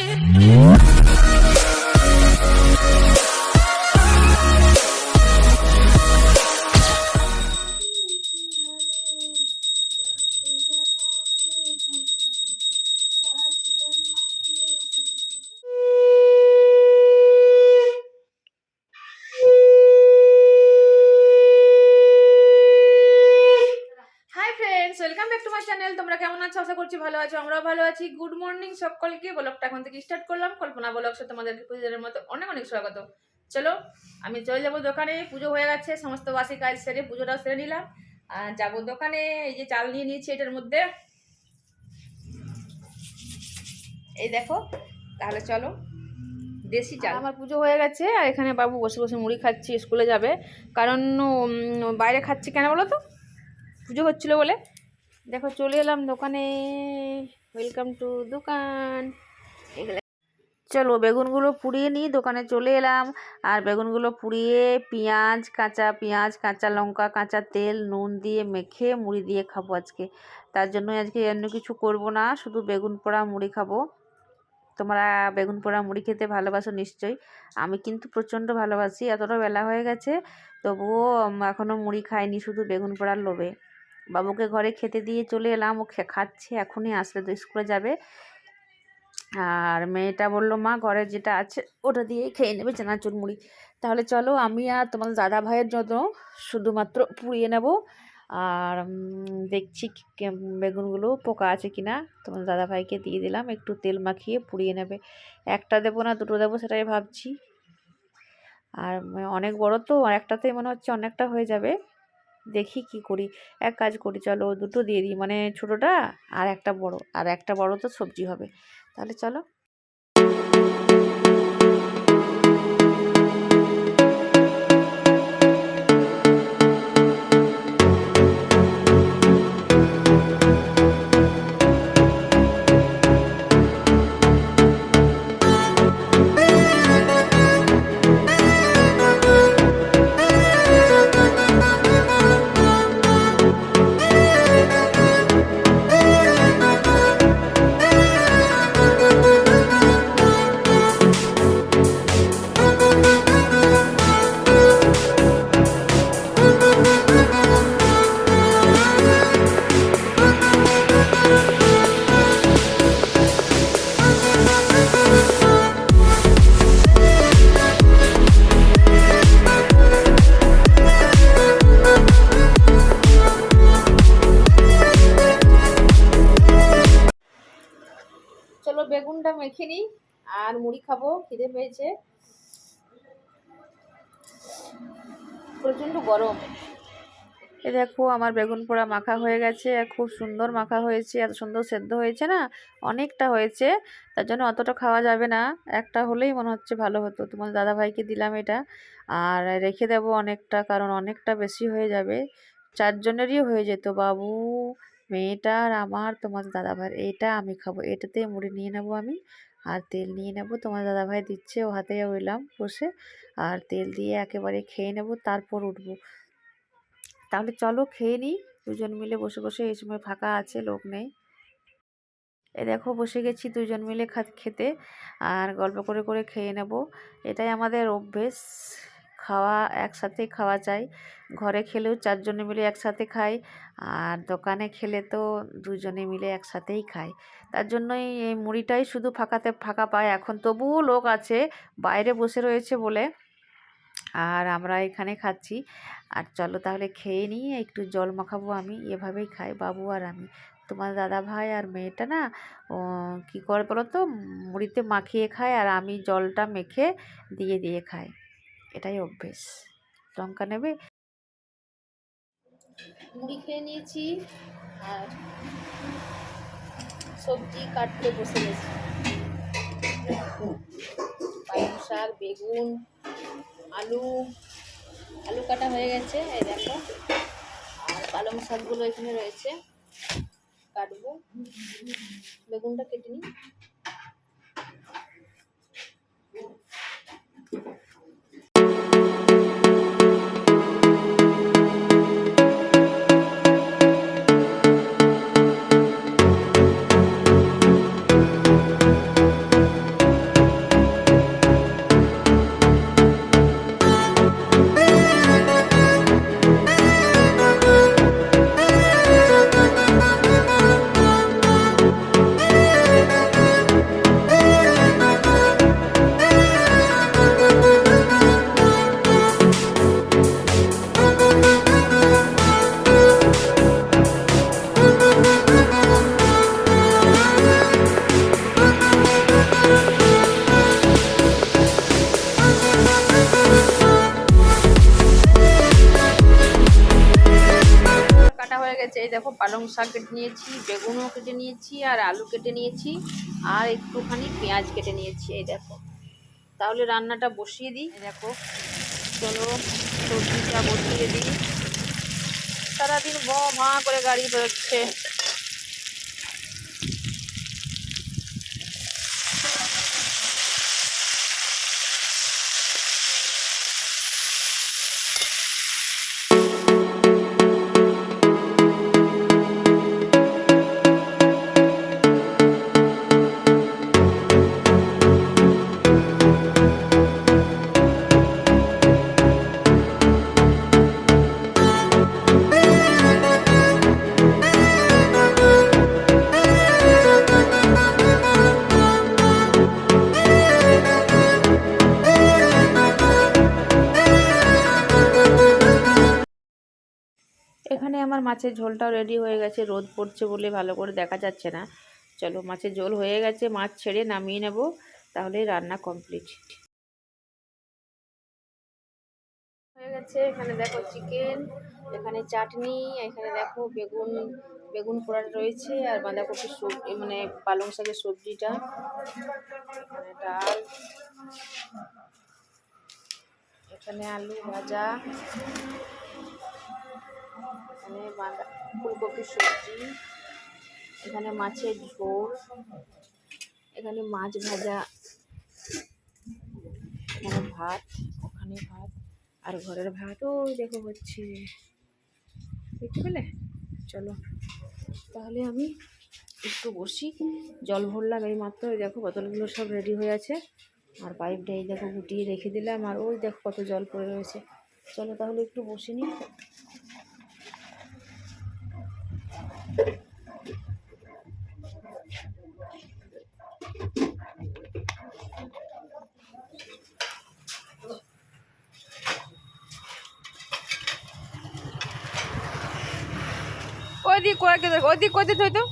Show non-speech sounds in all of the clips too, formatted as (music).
Yeah. Welcome back to my channel তোমরা কেমন আছো? আশা করছি ভালো আছো, আমরাও ভালো আছি। গুড মর্নিং সকলকে। ব্লগটা এখন থেকে স্টার্ট করলাম। কল্পনা ব্লগসে তোমাদেরকে পুজোদের মতো অনেক অনেক স্বাগত। চলো, আমি চলে যাব দোকানে। পুজো হয়ে গেছে, সমস্ত বাসি কাজ সেরে পুজোটা সেরে নিলাম। আর যাব দোকানে, এই যে চাল নিয়ে নিয়েছি এটার মধ্যে। এই দেখো, তাহলে চলো, দেশি চাল। আমার পুজো হয়ে গেছে, আর এখানে বাবু বসে বসে মুড়ি খাচ্ছি, স্কুলে যাবে। কারণ বাইরে খাচ্ছি কেন বলো তো? পুজো হচ্ছিল বলে। দেখো, চলে এলাম দোকানে। ওয়েলকাম টু দোকান। চলো, বেগুনগুলো পুড়িয়ে নিই, দোকানে চলে এলাম। আর বেগুনগুলো পুড়িয়ে পেঁয়াজ, কাঁচা পেঁয়াজ, কাঁচা লঙ্কা, কাঁচা তেল, নুন দিয়ে মেখে মুড়ি দিয়ে খাব আজকে। তার জন্য আজকে অন্য কিছু করব না, শুধু বেগুন পোড়া, মুড়ি খাব। তোমরা বেগুন পোড়া, মুড়ি খেতে ভালোবাসো নিশ্চয়ই। আমি কিন্তু প্রচণ্ড ভালোবাসি, এতটা বেলা হয়ে গেছে, তবুও এখনও মুড়ি খাইনি, শুধু বেগুন পোড়ার লোভে। বাবুকে ঘরে খেতে দিয়ে চলে এলাম, ও খাচ্ছে, এখনই আসলে তো স্কুলে যাবে। আর মেয়েটা বলল, মা, ঘরে যেটা আছে ওটা দিয়েই খেয়ে নেবে চানাচুর মুড়ি। তাহলে চলো, আমি আর তোমার দাদা ভাইয়ের জন্য শুধুমাত্র পুড়িয়ে নেব। আর দেখছি বেগুনগুলো পোকা আছে কিনা। তোমার দাদা ভাইকে দিয়ে দিলাম, একটু তেল মাখিয়ে পুড়িয়ে নেবে। একটা দেবো না, দুটো দেবো, সেটাই ভাবছি। আর অনেক বড় তো একটাতেই মনে হচ্ছে অনেকটা হয়ে যাবে। দেখি কি করি। এক কাজ করি, চলো দুটো দিয়ে দিই মানে ছোটোটা আর একটা বড়, আর একটা বড় তো সবজি হবে। তাহলে চলো মেখে নিই আর মুড়ি খাব, খিদে পেয়েছে। প্রচণ্ড গরম। এ দেখো, আমার বেগুন পোড়া মাখা হয়ে গেছে খুব সুন্দর মাখা হয়েছে, এত সুন্দর সেদ্ধ হয়েছে না? অনেকটা হয়েছে, তার জন্য অতটা খাওয়া যাবে না। একটা হলেই মনে হচ্ছে ভালো হতো। তোমার দাদাভাইকে দিলাম এটা, আর রেখে দেবো অনেকটা, কারণ অনেকটা বেশি হয়ে যাবে। চারজনেরই হয়ে যেত, বাবু। মেয়েটা আর আমার তোমার দাদাভাইয়ের, এটা আমি খাব। এটাতে মুড়ি নিয়ে নেব আমি, আর তেল নিয়ে নেব। তোমার দাদাভাই দিচ্ছে, ও হাতে রইলাম বসে, আর তেল দিয়ে একেবারে খেয়ে নেব, তারপর উঠবো। তাহলে চলো খেয়ে নিই, দুজন মিলে বসে বসে এই সময় ফাঁকা আছে, লোক নেই। এ দেখো, বসে গেছি দুজন মিলে খেতে, আর গল্প করে করে খেয়ে নেব। এটাই আমাদের অভ্যেস। খাওয়া একসাথেই খাওয়া চাই ঘরে খেলেও চারজনে মিলে একসাথে খাই আর দোকানে খেলে তো দুজনে মিলে একসাথেই খাই। তার জন্যই এই মুড়িটাই শুধু ফাঁকাতে ফাঁকা পায়। এখন তবুও লোক আছে, বাইরে বসে রয়েছে বলে। আর আমরা এখানে খাচ্ছি। আর চলো তাহলে খেয়ে নিই, একটু জল মাখাবো আমি, এভাবেই খাই, বাবু আর আমি। তোমার দাদা ভাই আর মেয়েটা না কী করে বলো তো মুড়িতে মাখিয়ে খায় আর আমি জলটা মেখে দিয়ে দিয়ে খাই। এটাই অভ্যেস। লঙ্কা নেবে? মুড়ি খেয়ে নিয়েছি আর সবজি কাটতে বসে গেছি। পালং শাক, বেগুন, আলু আলু কাটা হয়ে গেছে, এই দেখো। আর পালং শাকগুলো এখানে রয়েছে, কাটবো। বেগুনটা কেটে নিই। পালং শাক কেটে নিয়েছি বেগুনও কেটে নিয়েছি আর আলু কেটে নিয়েছি আর একটুখানি পেঁয়াজ কেটে নিয়েছি এই দেখো। তাহলে রান্নাটা বসিয়ে দিই। দেখো। চলো সবজিটা বসিয়ে দিই। সারাদিন ভ ভাঁ করে গাড়ি বেরোচ্ছে। আমার মাছের ঝোলটাও রেডি হয়ে গেছে। রোদ পড়ছে বলে ভালো করে দেখা যাচ্ছে না। চলো, মাছের ঝোল হয়ে গেছে, মাছ ছেড়ে নামিয়ে নেব। তাহলে রান্না কমপ্লিট হয়ে গেছে, এখানে দেখো চিকেন এখানে চাটনি, এখানে দেখো বেগুন বেগুন পোড়া রয়েছে, আর বাঁধাকপি সবজি মানে পালং শাকের সবজিটা। এখানে ডাল, এখানে আলু ভাজা। এখানে ফুলকপির সবজি, এখানে মাছের ঝোল, এখানে মাছ ভাজা, এখানে ভাত, ওখানে ভাত, আর ঘরের ভাতও দেখো হচ্ছে। দেখতে পেলে? চলো, তাহলে আমি একটু বসি। জল ভরলাম এই মাত্র দেখো বোতলগুলো সব রেডি হয়ে আছে। আর পাইপটা এই দেখো গুটিয়ে রেখে দিলাম, আর ওই দেখো কত জল পড়ে রয়েছে। চলো তাহলে একটু বসে নিই। কয়েকটা দেখো, ওইদিক কোথায় হয়তো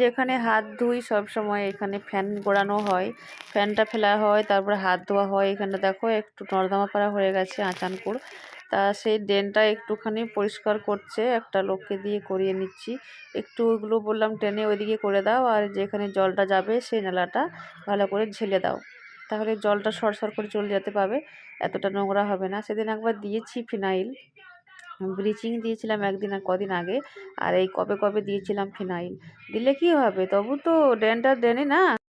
যেখানে হাত ধুই সব সময় এখানে ফ্যান ঘোরানো হয়। ফ্যানটা ফেলা হয়, তারপরে হাত ধোয়া হয়। এখানে দেখো, একটু নর্দমা পাড়া হয়ে গেছে, আচানপুর। তা সেই ড্রেনটা একটুখানি পরিষ্কার করছে, একটা লোককে দিয়ে করিয়ে নিচ্ছি। একটু ওইগুলো বললাম, টেনে ওইদিকে করে দাও, আর যেখানে জলটা যাবে সেই নালাটা ভালো করে ঝেলে দাও। তাহলে জলটা সরসর করে চলে যেতে পাবে, এতটা নোংরা হবে না। সেদিন একবার দিয়েছি ফিনাইল। ব্লিচিং দিয়েছিলাম একদিন আর কদিন আগে, আর এই কবে কবে দিয়েছিলাম ফিনাইল। দিলে কি হবে? তবু তো ড্রেনটা ড্রেনে না।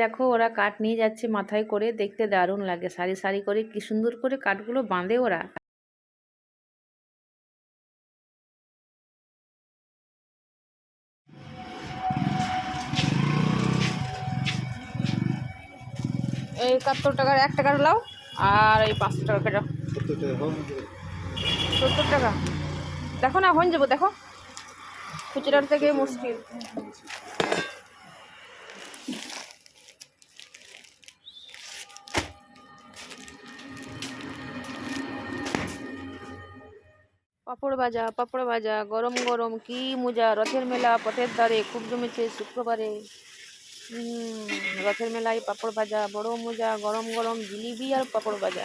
দেখো ওরা কাঠ নিয়ে যাচ্ছে মাথায় করে দেখতে দারুণ লাগে। সারি সারি করে কি সুন্দর করে কাঠগুলো বাঁধে ওরা। এই একাত্তর টাকার এক টাকার লাও আর এই পাঁচশো টাকা কেটো সত্তর টাকা দেখো না হয়ে যাব দেখো। খুচরার থেকে মুশকিল। পাপড় ভাজা পাপড় ভাজা, গরম গরম কি মজা। রথের মেলা পথের ধারে খুব জমেছে শুক্রবারে। রথের মেলায় পাপড় ভাজা, বড় মজা, গরম গরম জিলিবি আর পাপড় ভাজা।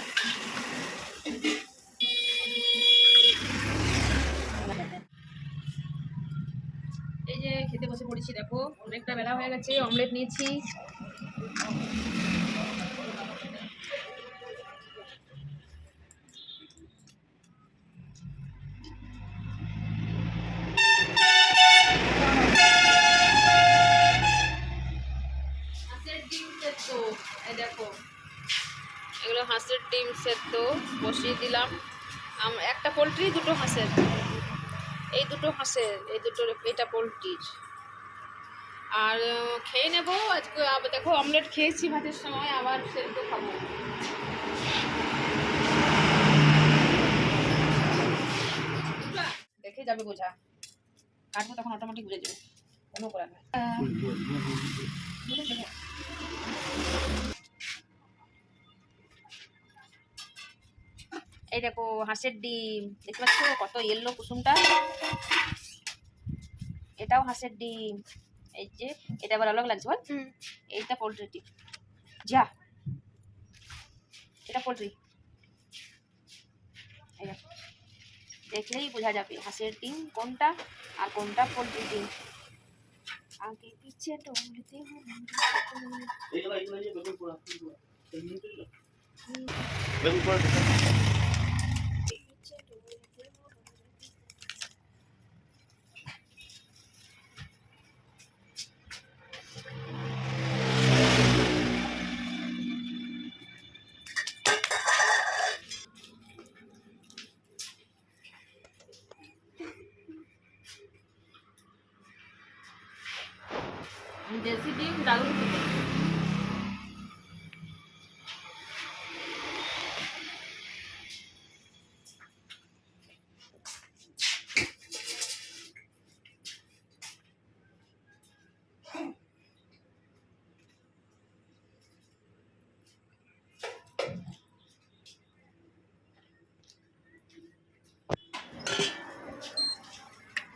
এই যে খেতে বসে পড়েছি, দেখো। অনেকটা বেলা হয়ে গেছে, অমলেট নিয়েছি। বসিয়ে দিলাম। একটা পোলট্রি দুটো হাঁসের। এই দুটো হাঁসের এই দুটো এটা পোলট্রির। আর খেয়ে নেব আজকে। দেখো অমলেট খেয়েছি ভাতের সময় আবার সেদ্ধ খাব। দেখে যাবে বোঝা। কাটবো তখন অটোমেটিক বুঝে যাবে। কোনো করার না এই দেখো হাঁসের ডিম। দেখতে পাচ্ছ কত ইয়েলো কুসুমটা? এটাও হাঁসের ডিম। এই যে এটা আবার আলাদা লাগছে বল। এইটা পোলট্রি ডিম যা। এটা পোলট্রি এই দেখো। দেখলেই বোঝা যাবে হাঁসের ডিম কোনটা আর কোনটা পোলট্রি ডিম। আগে পিছে ডলতে হবে। পিছে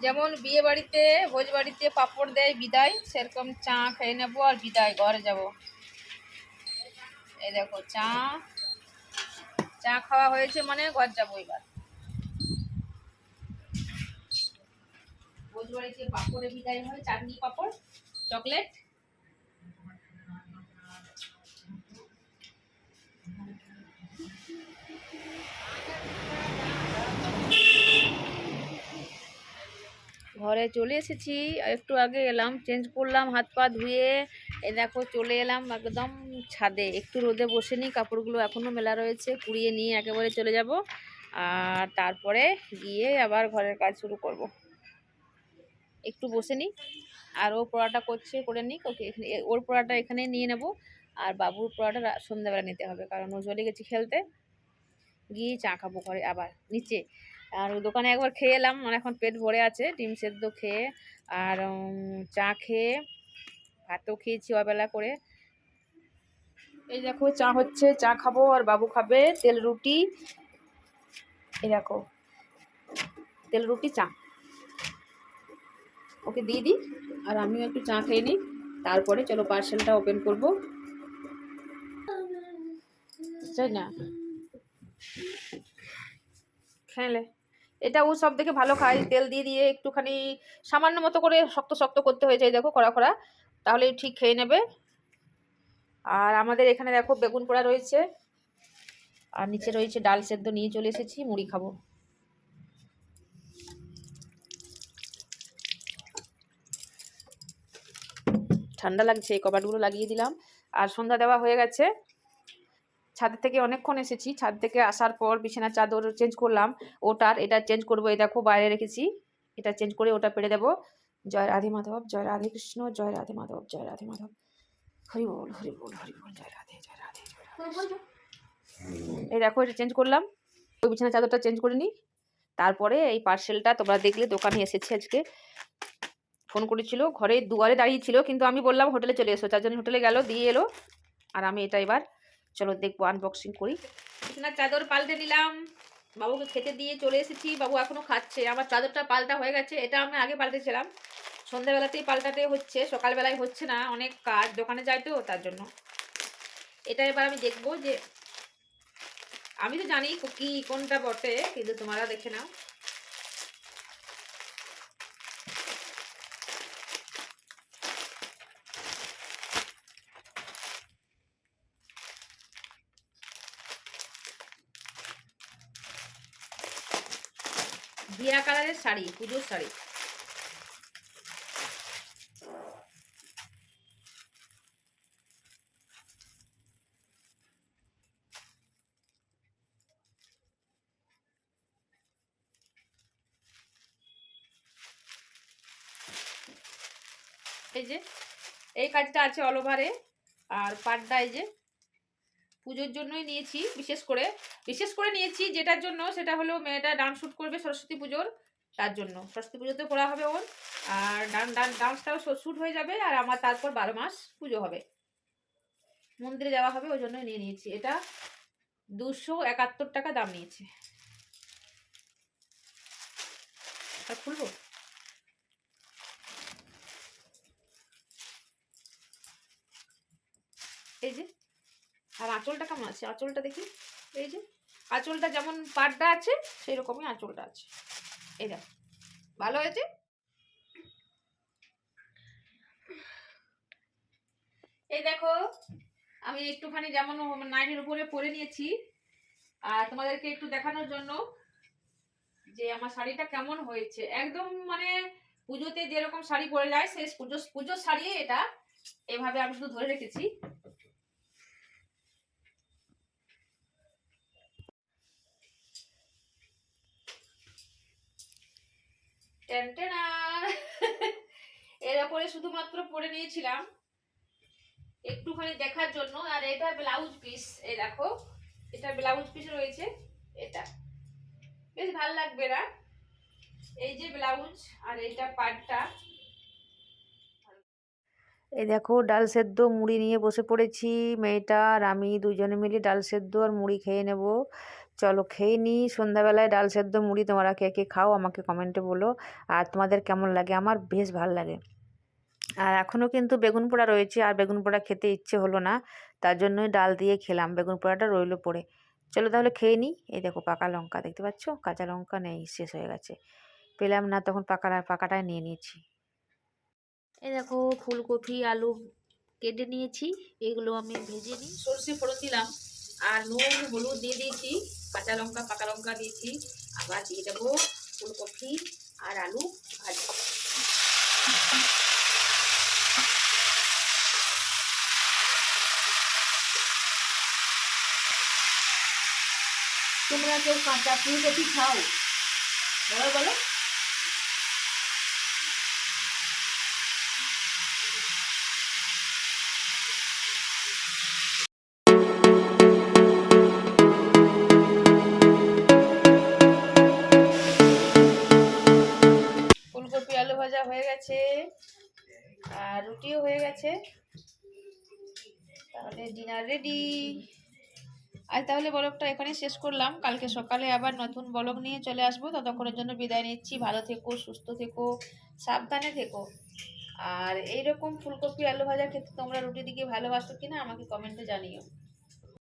যেমন বিয়ে বাড়িতে, ভোজ বাড়িতে পাপড় দেয়, বিদায়, সেরকম চা খেয়ে নেব আর বিদায়, ঘরে যাব। এই দেখো, চা। চা খাওয়া হয়েছে মানে ঘর যাব এবার। বাড়িতে পাঁপড়ে বিদায় হয়, চাটনি পাপড়, চকলেট। ঘরে চলে এসেছি। একটু আগে এলাম চেঞ্জ করলাম, হাত পা ধুয়ে, এ দেখো চলে এলাম একদম ছাদে। একটু রোদে বসে নিই কাপড়গুলো এখনও মেলা রয়েছে কুড়িয়ে নিয়ে একেবারে চলে যাব। আর তারপরে গিয়ে আবার ঘরের কাজ শুরু করব। একটু বসে নিই আর ও পড়াটা করছে, করে নিই ওকে ওর পড়াটা এখানে নিয়ে নেব। আর বাবুর পড়াটা সন্ধ্যাবেলা নিতে হবে, কারণ ও চলে গেছি খেলতে। গিয়ে চা খাব ঘরে আবার, নিচে। আর দোকানে একবার খেয়ে এলাম আমার এখন পেট ভরে আছে, ডিম সেদ্ধ খেয়ে, আর চা খেয়ে, ভাতও খেয়েছি অবেলা করে। এই দেখো, চা হচ্ছে, চা খাব, আর বাবু খাবে, তেল রুটি, এই দেখো, তেল রুটি, চা। ওকে দিয়ে দিই, আর আমিও একটু চা খেয়ে নিই, তারপরে চলো পার্সেলটা ওপেন করব। তাই না? খেলে এটা ও সব থেকে ভালো খায়। তেল দিয়ে দিয়ে একটুখানি সামান্য মতো করে শক্ত শক্ত করতে হয়ে যায় দেখো কড়া কড়া। তাহলে ঠিক খেয়ে নেবে। আর আমাদের এখানে দেখো বেগুন পোড়া রয়েছে। আর নিচে রয়েছে ডাল সেদ্ধ নিয়ে চলে এসেছি, মুড়ি খাব। ঠান্ডা লাগছে, এই কবাটগুলো লাগিয়ে দিলাম। আর সন্ধ্যা দেওয়া হয়ে গেছে। ছাদের থেকে অনেকক্ষণ এসেছি। ছাদ থেকে আসার পর বিছানার চাদর চেঞ্জ করলাম। ওটার, এটা চেঞ্জ করব, এই দেখো বাইরে রেখেছি। এটা চেঞ্জ করে ওটা পেরে দেবো। জয় রাধে মাধব, জয় রাধে কৃষ্ণ, জয় রাধে মাধব, জয় রাধে মাধব। হরি বল হরি বল হরি বল, জয় রাধে জয় রাধে এই দেখো, এটা চেঞ্জ করলাম। ওই বিছানার চাদরটা চেঞ্জ করে নিই তারপরে এই পার্সেলটা তোমরা দেখলে, দোকানে এসেছে আজকে। ফোন করেছিল, ঘরে দুয়ারে দাঁড়িয়ে ছিল, কিন্তু আমি বললাম হোটেলে চলে এসো। চারজন হোটেলে গেল, দিয়ে এলো। আর আমি এটা এবার চলো দেখব আনবক্সিং করি। বিছানার চাদর পাল্টে নিলাম। বাবুকে খেতে দিয়ে চলে এসেছি। বাবু এখনও খাচ্ছে। আমার চাদরটা পাল্টা হয়ে গেছে। এটা আমি আগে পাল্টেছিলাম। সন্ধ্যাবেলাতেই পাল্টাতে হচ্ছে, সকালবেলায় হচ্ছে না। অনেক কাজ, দোকানে যাই তো, তার জন্য। এটা এবার আমি দেখব যে, আমি তো জানি কি, কোনটা বটে, কিন্তু তোমরা দেখে নাও। দিয়া কালারের শাড়ি, পুজোর শাড়ি। এই যে, এই কাজটা আছে অল ওভারে আর পাটটা এই যে পুজোর জন্যই নিয়েছি, বিশেষ করে বিশেষ করে নিয়েছি যেটার জন্য সেটা হলো মেয়েটা ডান্স শ্যুট করবে সরস্বতী পুজোর, তার জন্য। সরস্বতী পুজোতে পড়া হবে ওর, আর ডান ডান, ডান্সটাও শ্যুট হয়ে যাবে, আর আমার তারপর বারো মাস পুজো হবে। মন্দিরে যাওয়া হবে, ওই জন্য নিয়ে নিয়েছি। এটা দুশো একাত্তর টাকা দাম নিয়েছে। আর খুলবো? এই যে আর আঁচলটা কেমন আছে? আঁচলটা দেখি। এই যে, আঁচলটা যেমন পাড়টা আছে সেই রকমই আঁচলটা আছে। এই দেখো, ভালো হয়েছে? এই দেখো, আমি একটুখানি যেমন নাইটের উপরে পরে নিয়েছি। আর তোমাদেরকে একটু দেখানোর জন্য যে আমার শাড়িটা কেমন হয়েছে। একদম মানে পুজোতে যেরকম শাড়ি পরে যায়, সেই পুজো, পুজোর শাড়ি এটা। এভাবে আমি শুধু ধরে রেখেছি। (laughs) এর ওপরে শুধুমাত্র পরে নিয়েছিলাম। একটুখানি দেখার জন্য। আর এটা ব্লাউজ পিস এই দেখো। এটা ব্লাউজ পিস রয়েছে। এটা। বেশ ভালো লাগবে না? এই যে ব্লাউজ আর এইটা পাটটা। এই দেখো, ডাল সেদ্ধ, মুড়ি নিয়ে বসে পড়েছি। মেয়েটা আর আমি দুজনে মিলে ডাল সেদ্ধ আর মুড়ি খেয়ে নেব। চলো খেয়ে নিই। সন্ধ্যাবেলায় ডাল সেদ্ধ মুড়ি তোমরা কে কে খাও আমাকে কমেন্টে বলো। আর তোমাদের কেমন লাগে? আমার বেশ ভালো লাগে। আর এখনও কিন্তু বেগুন পোড়া রয়েছে। আর বেগুন পোড়া খেতে ইচ্ছে হলো না। তার জন্যই ডাল দিয়ে খেলাম। বেগুন পোড়াটা রইল পড়ে চলো তাহলে খেয়ে নিই। এই দেখো পাকা লঙ্কা দেখতে পাচ্ছ? কাঁচা লঙ্কা নেই, শেষ হয়ে গেছে। পেলাম না তখন পাকা পাকাটাই নিয়ে নিয়েছি। এই দেখো ফুলকপি, আলু কেটে নিয়েছি। এগুলো আমি ভেজে নিই। সর্ষে ফোড়ন দিলাম। আর নুন, হলুদ দিয়ে দিয়েছি, কাঁচা লঙ্কা, পাকা লঙ্কা দিয়েছি। আবার দিয়ে দেবো ফুলকপি আর আলু ভাজি। তোমরা কেউ কাঁচা ফুলকপি খাও? বলো বলো। রুটিও হয়ে গেছে। তাহলে ডিনার রেডি আর তাহলে বলকটা এখানে শেষ করলাম। কালকে সকালে আবার নতুন বলক নিয়ে চলে আসব। ততক্ষণের জন্য বিদায় নিচ্ছি। ভালো থেকো, সুস্থ থেকো, সাবধানে থেকো। আর এইরকম ফুলকপি আলু ভাজা খেতে তোমরা রুটি দিকে ভালোবাসো কিনা আমাকে কমেন্টে জানিও।